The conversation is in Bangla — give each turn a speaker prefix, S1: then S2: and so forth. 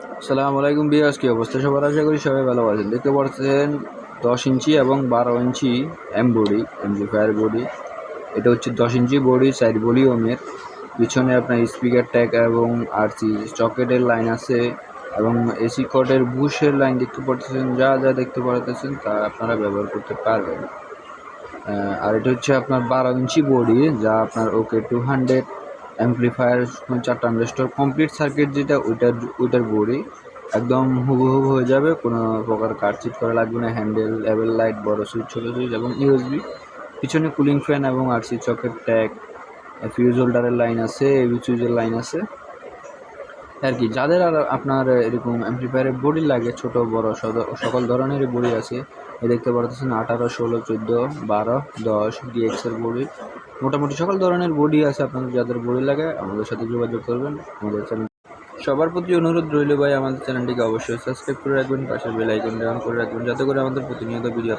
S1: সালাম আলাইকুম বিয়াস কি অবস্থা? সবার আশা করি সবাই ভালো আছেন। দেখতে পাচ্ছেন দশ ইঞ্চি এবং বারো inch M body amplifier body এটা হচ্ছে দশ ইঞ্চি বডি সাইড ভলিউমের পিছনে আপনার স্পিকার ট্যাগ এবং আরসি চকেটের লাইন আছে এবং এসি কটের বুশের লাইন দেখতে পাচ্ছেন যা যা দেখতে পারতেছেন তা আপনারা ব্যবহার করতে পারবেন। আর এটা হচ্ছে আপনার বারো ইঞ্চি বডি যা আপনার ওকে টু হান্ড্রেড অ্যাম্পলিফায়ার চারটা রেস্টোর কমপ্লিট সার্কিট যেটা ওইটার ওইটার বডি একদম হুবহু হয়ে যাবে। কোনো প্রকার কাটচিট করা লাগবে না। হ্যান্ডেল লেভেল লাইট বড় সুইচ ছোটো সুইচ এবং ইউএসবি পিছনে কুলিং ফ্যান এবং আরসি চকের ট্যাগ ফিউজ হোল্ডারের লাইন আছে এবি সুইচের লাইন আছে। আর কি, যাদের আর আপনার এরকম অ্যাম্পলিফায়ারের বডি লাগে, ছোট, বড় সকল ধরনের বডি আছে। এ দেখতে পারতেছেন আঠারো, ষোলো, চোদ্দ, বারো, দশ ডিএক্সের বডি মোটামুটি সকল ধরনের বডি আছে আপনাদের, যাদের বডি লাগে আমাদের সাথে যোগাযোগ করবেন। আমাদের চ্যানেল সবার প্রতি অনুরোধ রইল ভাই, আমাদের চ্যানেলটিকে অবশ্যই সাবস্ক্রাইব করে রাখবেন পাশে বেল আইকনটা অন করে রাখবেন, যাতে করে আমাদের প্রতিনিয়ত ভিডিও